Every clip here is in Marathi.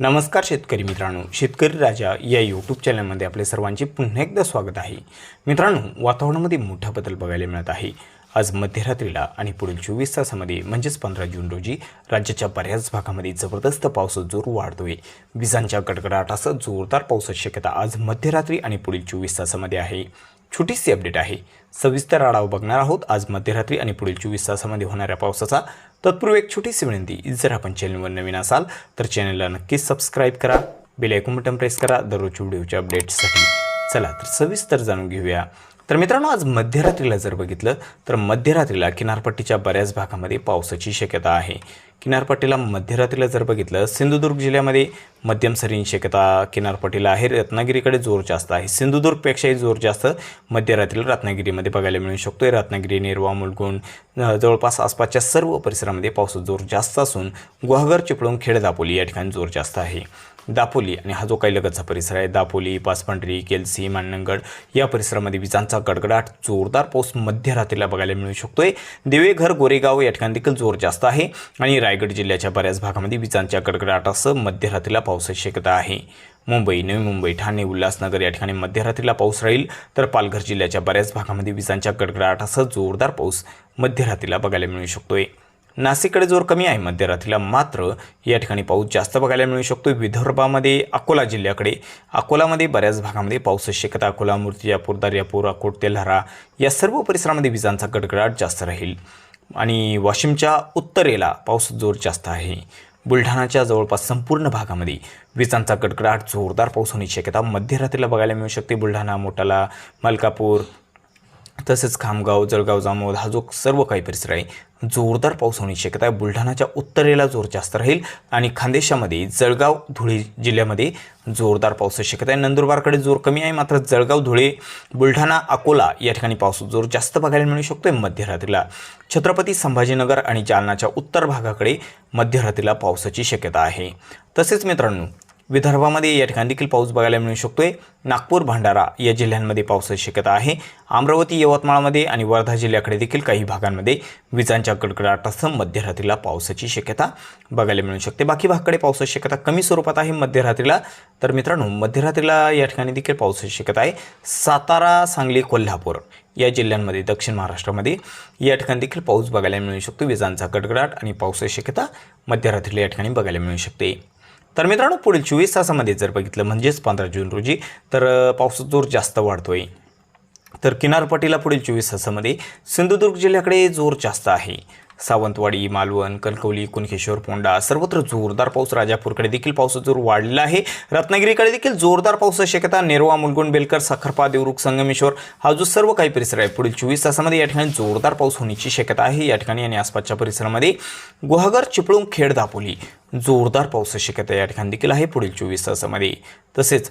नमस्कार शेतकरी मित्रांनो शेतकरी राजा या यूट्यूब चॅनलमध्ये आपले सर्वांचे पुन्हा एकदा स्वागत आहे. मित्रांनो वातावरणामध्ये मोठा बदल बघायला मिळत आहे. आज मध्यरात्रीला आणि पुढील चोवीस तासामध्ये म्हणजेच पंधरा जून रोजी राज्याच्या बऱ्याच भागामध्ये जबरदस्त पावसाचा जोर वाढतोय. विजांच्या कडकडाटासह जोरदार पावसाची शक्यता आज मध्यरात्री आणि पुढील चोवीस तासामध्ये आहे. छोटीशी अपडेट आहे. सविस्तर आढावा बघणार आहोत. आज मध्यरात्री आणि पुढील चोवीस तासामध्ये होणाऱ्या पावसाचा तत्पूर्वी एक छोटीशी विनंती. जर आपण चॅनलवर नवीन असाल तर चॅनलला नक्कीच सबस्क्राईब करा. बेल आयकॉन बटन प्रेस करा. दररोज व्हिडिओच्या अपडेट्ससाठी चला तर सविस्तर जाणून घेऊया. तर मित्रांनो आज मध्यरात्रीला जर बघितलं तर मध्यरात्रीला किनारपट्टीच्या बऱ्याच भागामध्ये पावसाची शक्यता आहे. किनारपट्टीला मध्यरात्रीला जर बघितलं सिंधुदुर्ग जिल्ह्यामध्ये मध्यम सरींची शक्यता किनारपट्टीला आहे. रत्नागिरीकडे जोर जास्त आहे. सिंधुदुर्गपेक्षाही जोर जास्त मध्यरात्रीला रत्नागिरीमध्ये बघायला मिळू शकतो आहे रत्नागिरी नेरवा मुलगुण जवळपास आसपासच्या सर्व परिसरामध्ये पावसाचा जोर जास्त असून गुहागर चिपळूण खेड दापोली या ठिकाणी जोर जास्त आहे. दापोली आणि हा जो काही लगतचा परिसर आहे दापोली पाचपांढरी केलसी माननगड या परिसरामध्ये विजांचा गडगडाट जोरदार पाऊस मध्यरात्रीला बघायला मिळू शकतोय. देवेघर गोरेगाव या ठिकाणी देखील जोर जास्त आहे आणि रायगड जिल्ह्याच्या बऱ्याच भागामध्ये विजांच्या गडगडाटासह मध्यरात्रीला पावसाची शक्यता आहे. मुंबई नवी मुंबई ठाणे उल्हासनगर या ठिकाणी मध्यरात्रीला पाऊस राहील तर पालघर जिल्ह्याच्या बऱ्याच भागामध्ये विजांच्या गडगडाटासह जोरदार पाऊस मध्यरात्रीला बघायला मिळू शकतोय. नाशिककडे जोर कमी आहे. मध्यरात्रीला मात्र या ठिकाणी पाऊस जास्त बघायला मिळू शकतो विदर्भामध्ये अकोला जिल्ह्याकडे अकोलामध्ये बऱ्याच भागामध्ये पावसाची शक्यता अकोला मूर्तिजापूर दर्यापूर अकोट तेल्हारा या सर्व परिसरामध्ये विजांचा गडगडाट जास्त राहील. आणि वाशिमच्या उत्तरेला पाऊस जोर जास्त आहे. बुलढाणाच्या जवळपास संपूर्ण भागामध्ये विजांचा गडगडाट जोरदार पाऊस होण्याची शक्यता मध्यरात्रीला बघायला मिळू शकते. बुलढाणा मोटाला मलकापूर तसेच खामगाव जळगाव जामोद हा जो सर्व काही परिसर आहे जोरदार पाऊस होण्याची शक्यता आहे बुलढाणाच्या उत्तरेला जोर जास्त राहील आणि खानदेशामध्ये जळगाव धुळे जिल्ह्यामध्ये जोरदार पावसाची शक्यता आहे नंदुरबारकडे जोर कमी आहे मात्र जळगाव धुळे बुलढाणा अकोला या ठिकाणी पाऊस जोर जास्त बघायला मिळू शकतोय मध्यरात्रीला छत्रपती संभाजीनगर आणि जालनाच्या उत्तर भागाकडे मध्यरात्रीला पावसाची शक्यता आहे. तसेच मित्रांनो विदर्भामध्ये या ठिकाणी देखील पाऊस बघायला मिळू शकतो आहे नागपूर भंडारा या जिल्ह्यांमध्ये पावसाची शक्यता आहे. अमरावती यवतमाळमध्ये आणि वर्धा जिल्ह्याकडे देखील काही भागांमध्ये विजांच्या कडकडाटासह मध्यरात्रीला पावसाची शक्यता बघायला मिळू शकते. बाकी भागाकडे पावसाची शक्यता कमी स्वरूपात आहे मध्यरात्रीला. तर मित्रांनो मध्यरात्रीला या ठिकाणी देखील पावसाची शक्यता आहे. सातारा सांगली कोल्हापूर या जिल्ह्यांमध्ये दक्षिण महाराष्ट्रामध्ये या ठिकाणी देखील पाऊस बघायला मिळू शकतो. विजांचा गडगडाट आणि पावसाची शक्यता मध्यरात्रीला या ठिकाणी बघायला मिळू शकते. तर मित्रांनो पुढील चोवीस तासामध्ये जर बघितलं म्हणजेच पंधरा जून रोजी तर पावसाचा जोर जास्त वाढतोय. तर किनारपट्टीला पुढील चोवीस तासामध्ये सिंधुदुर्ग जिल्ह्याकडे जोर जास्त आहे. सावंतवाडी मालवण कणकवली कुणकेश्वर पोंडा सर्वत्र जोरदार पाऊस राजापूरकडे देखील पावसाचा जोर वाढलेला आहे. रत्नागिरीकडे देखील जोरदार पावसाची शक्यता नेरवा मुलगुण बेलकर साखरपा देवरुख संगमेश्वर हा जो सर्व काही परिसर आहे पुढील चोवीस तासामध्ये या ठिकाणी जोरदार पाऊस होण्याची शक्यता आहे. या ठिकाणी आणि आसपासच्या परिसरामध्ये गुहागर चिपळूण खेड दापोली जोरदार पावसाची शक्यता या ठिकाणी देखील आहे पुढील चोवीस तासामध्ये. तसेच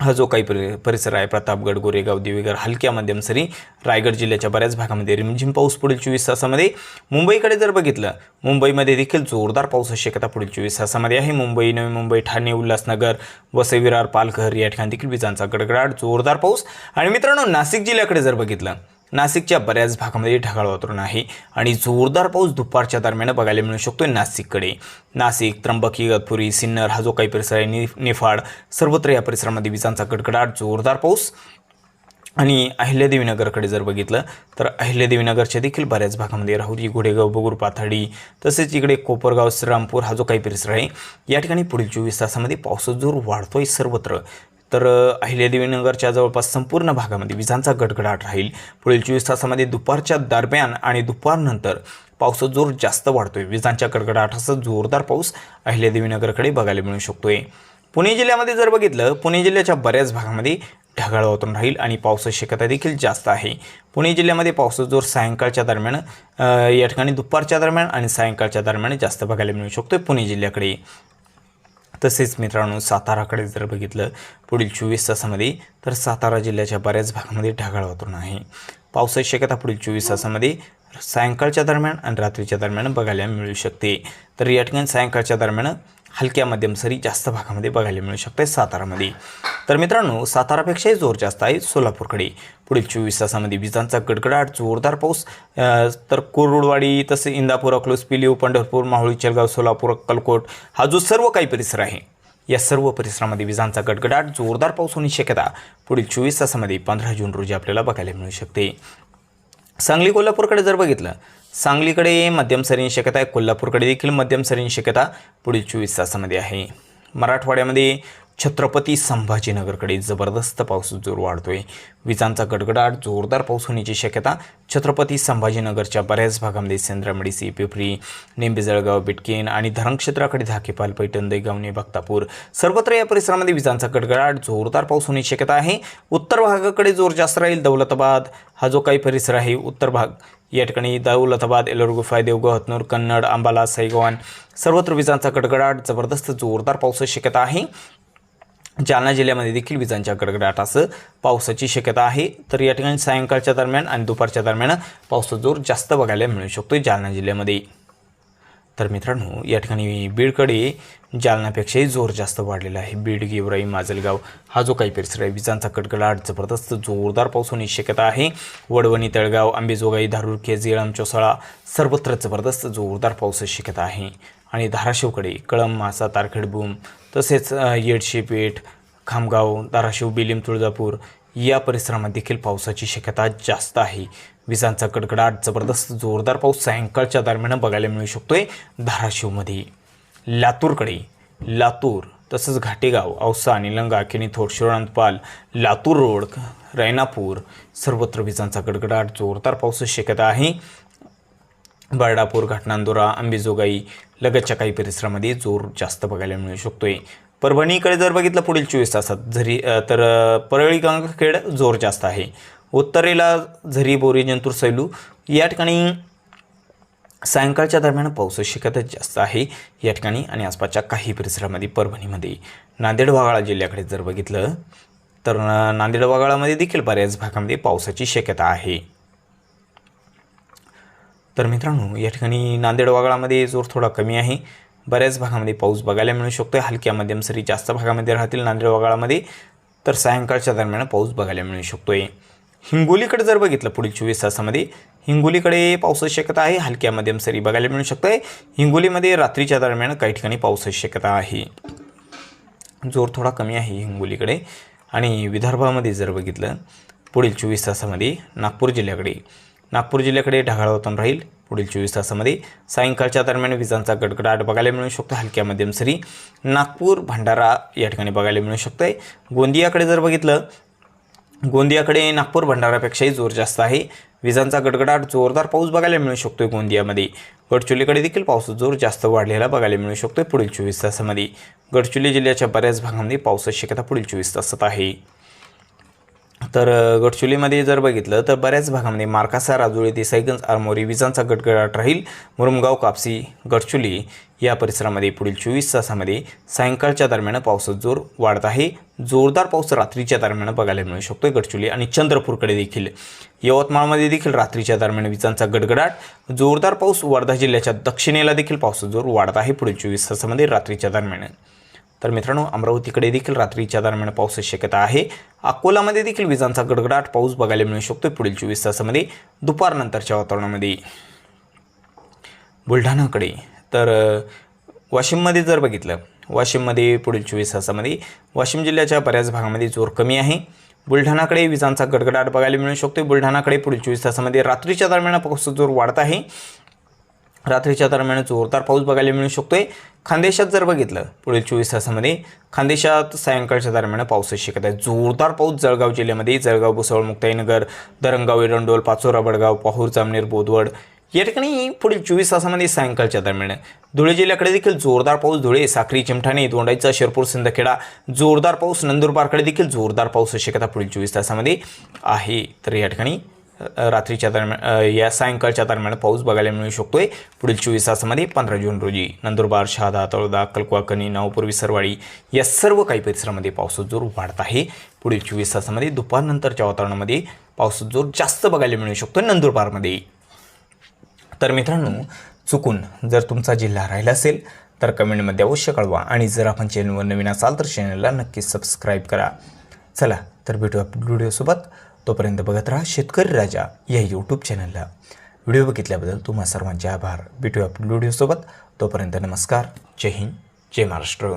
हा जो काही परि परिसर आहे प्रतापगड गोरेगाव देवीगर हलक्या मध्यम सरी रायगड जिल्ह्याच्या बऱ्याच भागामध्ये रिमझिम पाऊस पुढील चोवीस तासामध्ये. मुंबईकडे जर बघितलं मुंबईमध्ये देखील जोरदार पावसाची शक्यता पुढील चोवीस तासामध्ये आहे. मुंबई नवी मुंबई ठाणे उल्हासनगर वसई विरार पालघर या ठिकाणी देखील विजांचा गडगडाट जोरदार पाऊस. आणि मित्रांनो नाशिक जिल्ह्याकडे जर बघितलं नाशिकच्या बऱ्याच भागामध्ये ढगाळ वातावरण आहे आणि जोरदार पाऊस दुपारच्या दरम्यान बघायला मिळू शकतो नाशिककडे. नाशिक त्र्यंबकी गतपुरी सिन्नर हा जो काही परिसर आहे नि निफाड सर्वत्र या परिसरामध्ये विजांचा गडगडाट जोरदार पाऊस. आणि अहिल्यादेवीनगरकडे जर बघितलं तर अहिल्यादेवीनगरच्या देखील बऱ्याच भागामध्ये राहुरी घोडेगाव बगूर पाथाडी तसेच इकडे कोपरगाव श्रीरामपूर हा जो काही परिसर आहे या ठिकाणी पुढील चोवीस तासामध्ये पावसाचा जोर वाढतोय सर्वत्र. तर अहिल्यादेवीनगरच्या जवळपास संपूर्ण भागामध्ये विजांचा गडगडाट राहील. पुढील चोवीस तासामध्ये दुपारच्या दरम्यान आणि दुपारनंतर पावसाचा जोर जास्त वाढतोय. विजांच्या गडगडाटाचा जोरदार पाऊस अहिल्यादेवीनगरकडे बघायला मिळू शकतोय. पुणे जिल्ह्यामध्ये जर बघितलं पुणे जिल्ह्याच्या बऱ्याच भागामध्ये ढगाळ वातावरण राहील आणि पावसाची शक्यता देखील जास्त आहे. पुणे जिल्ह्यामध्ये पावसाचा जोर सायंकाळच्या दरम्यान या ठिकाणी दुपारच्या दरम्यान आणि सायंकाळच्या दरम्यान जास्त बघायला मिळू शकतो पुणे जिल्ह्याकडे. तसेच मित्रांनो साताराकडे जर बघितलं पुढील चोवीस तासामध्ये तर सातारा जिल्ह्याच्या बऱ्याच भागामध्ये ढगाळ वातावरण आहे. पावसाची शक्यता पुढील चोवीस तासामध्ये सायंकाळच्या दरम्यान आणि रात्रीच्या दरम्यान बघायला मिळू शकते. तर या ठिकाणी सायंकाळच्या दरम्यान हलक्या मध्यम सरी जास्त भागामध्ये बघायला मिळू शकते सातारामध्ये. तर मित्रांनो सातारापेक्षाही जोर जास्त आहे सोलापूरकडे. पुढील चोवीस तासामध्ये विजांचा गडगडाट जोरदार पाऊस तर कुरुडवाडी तसे इंदापूर अकलूस पिलीव पंढरपूर माहुळी चलगाव सोलापूर अक्कलकोट हा जो सर्व काही परिसर आहे या सर्व परिसरामध्ये विजांचा गडगडाट जोरदार पाऊस होण्याची शक्यता पुढील चोवीस तासामध्ये पंधरा जून रोजी आपल्याला बघायला मिळू शकते. सांगली कोल्हापूरकडे जर बघितलं सांगलीकडे मध्यम सरींची शक्यता आहे. कोल्हापूरकडे देखील मध्यम सरींची शक्यता पुढील चोवीस तासामध्ये आहे. मराठवाड्यामध्ये छत्रपती संभाजीनगरकडे जबरदस्त पाऊस जोर वाढतोय. विजांचा गडगडाट जोरदार पाऊस होण्याची शक्यता छत्रपती संभाजीनगरच्या बऱ्याच भागामध्ये सेंद्रामडीसी पिपरी निंबे जळगाव आणि धरणक्षेत्राकडे धाकेपाल पैठण दैगावणे भक्तापूर सर्वत्र या परिसरामध्ये विजांचा गडगडाट जोरदार पाऊस होण्याची शक्यता आहे. उत्तर भागाकडे जोर जास्त राहील दौलताबाद. हा जो काही परिसर आहे उत्तर भाग या ठिकाणी दौलताबाद एलरगुफाय देवगाव हतनूर कन्नड अंबाला सैगवान सर्वत्र विजांचा गडगडाट जबरदस्त जोरदार पावसाची शक्यता आहे. जालना जिल्ह्यामध्ये देखील विजांच्या गडगडाटासह पावसाची शक्यता आहे. तर या ठिकाणी सायंकाळच्या दरम्यान आणि दुपारच्या दरम्यान पावसाचा जोर जास्त बघायला मिळू शकतो जालना जिल्ह्यामध्ये. तर मित्रांनो या ठिकाणी बीडकडे जालनापेक्षाही जोर जास्त वाढलेला आहे. बीड गेवराई माजलगाव हा जो काही परिसर आहे विजांचा कडकडाट जबरदस्त जोरदार पाऊस होण्याची शक्यता आहे. वडवणी तळगाव आंबेजोगाई धारूर केज येळाम चोसाळा सर्वत्र जबरदस्त जोरदार पावसाची शक्यता आहे. आणि धाराशिवकडे कळम मासा तारखेडबूम तसेच येडशेपेठ पेठ खामगाव धाराशिव बिलिम तुळजापूर या परिसरामध्ये देखील पावसाची शक्यता जास्त आहे. विजांचा कडकडाट जबरदस्त जोरदार पाऊस सायंकाळच्या दरम्यान बघायला मिळू शकतोय धाराशिवमध्ये. लातूरकडे लातूर तसंच घाटेगाव औसा निलंगा किनी थोड शिरोळांतपाल लातूर रोड रैनापूर सर्वत्र विजांचा गडगडाट जोरदार पावसाची शक्यता आहे. बर्डापूर घाटनांदोरा अंबेजोगाई लगतच्या काही परिसरामध्ये जोर जास्त बघायला मिळू शकतोय. परभणीकडे जर बघितलं पुढील चोवीस तासात जरी तर परळी गंगाखेड जोर जास्त आहे. उत्तरेला झरी बोरी जंतूर सैलू या ठिकाणी सायंकाळच्या दरम्यान पावसाची शक्यता जास्त आहे. या ठिकाणी आणि आसपासच्या काही परिसरामध्ये परभणीमध्ये नांदेड वाघाळा जिल्ह्याकडे जर बघितलं तर नांदेड वाघाळामध्ये देखील बऱ्याच भागामध्ये पावसाची शक्यता आहे. तर मित्रांनो या ठिकाणी नांदेड वागळामध्ये जोर थोडा कमी आहे. बऱ्याच भागामध्ये पाऊस बघायला मिळू शकतो हलक्या मध्यम सरी जास्त भागामध्ये राहतील नांदेड वाघाळामध्ये तर सायंकाळच्या दरम्यान पाऊस बघायला मिळू शकतोय. हिंगोलीकडे जर बघितलं पुढील चोवीस तासामध्ये हिंगोलीकडे पावसाची शक्यता आहे. हलक्या मध्यम सरी बघायला मिळू शकत आहे हिंगोलीमध्ये रात्रीच्या दरम्यान काही ठिकाणी पावसाची शक्यता आहे. जोर थोडा कमी आहे हिंगोलीकडे. आणि विदर्भामध्ये जर बघितलं पुढील चोवीस तासामध्ये नागपूर जिल्ह्याकडे. नागपूर जिल्ह्याकडे ढगाळ वातावरण राहील. पुढील चोवीस तासामध्ये सायंकाळच्या दरम्यान विजांचा गडगडाट बघायला मिळू शकतो हलक्या मध्यम सरी. नागपूर भंडारा या ठिकाणी बघायला मिळू शकतं आहे गोंदियाकडे जर बघितलं गोंदियाकडे नागपूर भंडारापेक्षाही जोर जास्त आहे. विजांचा गडगडाट जोरदार पाऊस बघायला मिळू शकतोय गोंदियामध्ये. गडचुलीकडे देखील पावसाचा जोर जास्त वाढलेला बघायला मिळू शकतोय पुढील चोवीस तासामध्ये. गडचुली जिल्ह्याच्या बऱ्याच भागामध्ये पावसाची शक्यता पुढील चोवीस तासात आहे. तर गडचुलीमध्ये जर बघितलं तर बऱ्याच भागामध्ये मार्कासा राजुळे देसाईगंज आरमोरी विजांचा गडगडाट राहील. मुरुमगाव कापसी गडचुली या परिसरामध्ये पुढील चोवीस तासामध्ये सायंकाळच्या दरम्यान पावसाचा जोर वाढत आहे. जोरदार पाऊस रात्रीच्या दरम्यान बघायला मिळू शकतो गडचुली आणि चंद्रपूरकडे देखील. यवतमाळमध्ये देखील रात्रीच्या दरम्यान विजांचा गडगडाट. जोरदार पाऊस वर्धा जिल्ह्याच्या दक्षिणेला देखील पावसाचा जोर वाढत आहे पुढील चोवीस तासामध्ये रात्रीच्या दरम्यान. तर मित्रांनो अमरावतीकडे देखील रात्रीच्या दरम्यान पावसाची शक्यता आहे. अकोलामध्ये देखील विजांचा गडगडाट पाऊस बघायला मिळू शकतो पुढील चोवीस तासामध्ये दुपारनंतरच्या वातावरणामध्ये. बुलढाणाकडे तर वाशिममध्ये जर बघितलं वाशिममध्ये पुढील चोवीस तासामध्ये वाशिम जिल्ह्याच्या बऱ्याच भागामध्ये जोर कमी आहे. बुलढाणाकडे विजांचा गडगडाट बघायला मिळू शकतो बुलढाणाकडे पुढील चोवीस तासामध्ये रात्रीच्या दरम्यान पाऊस जोर वाढत आहे. रात्रीच्या दरम्यान जोरदार पाऊस बघायला मिळू शकतोय. खानदेशात जर बघितलं पुढील चोवीस तासामध्ये खानदेशात सायंकाळच्या दरम्यान पावसाची शक्यता आहे. जोरदार पाऊस जळगाव जिल्ह्यामध्ये जळगाव भुसावळ मुक्ताईनगर दरंगाव एरंडोल पाचोरा बडगाव पाहूर जामनेर बोदवड या ठिकाणी पुढील चोवीस तासामध्ये सायंकाळच्या दरम्यान धुळे जिल्ह्याकडे देखील जोरदार पाऊस धुळे साखरी चिमठाणे दोंडाईचा शिरपूर सिंदखेडा जोरदार पाऊस नंदुरबारकडे देखील जोरदार पाऊस शक्यता पुढील चोवीस तासामध्ये आहे. तर या ठिकाणी रात्रीच्या दरम्यान या सायंकाळच्या दरम्यान पाऊस बघायला मिळू शकतोय. पुढील चोवीस तासामध्ये पंधरा जून रोजी नंदुरबार शहादा तळोदा कलकुवा कनी नावपूर विसरवाडी या सर्व काही परिसरामध्ये पावसाचा जोर वाढत आहे. पुढील चोवीस तासामध्ये दुपारनंतरच्या वातावरणामध्ये पावसाचा जोर जास्त बघायला मिळू शकतो नंदुरबारमध्ये. तर मित्रांनो चुकून जर तुमचा जिल्हा राहिला असेल तर कमेंटमध्ये अवश्य कळवा. आणि जर आपण चॅनलवर नवीन असाल तर चॅनलला नक्कीच सबस्क्राईब करा. चला तर भेटू आपण व्हिडिओसोबत. तोपर्यंत बघत राहा शेतकरी राजा या यूट्यूब चॅनलला व्हिडिओ बघितल्याबद्दल तुम्हा सर्वांचे आभार. भेटूया आपण व्हिडिओसोबत तोपर्यंत नमस्कार. जय हिंद. जय महाराष्ट्र.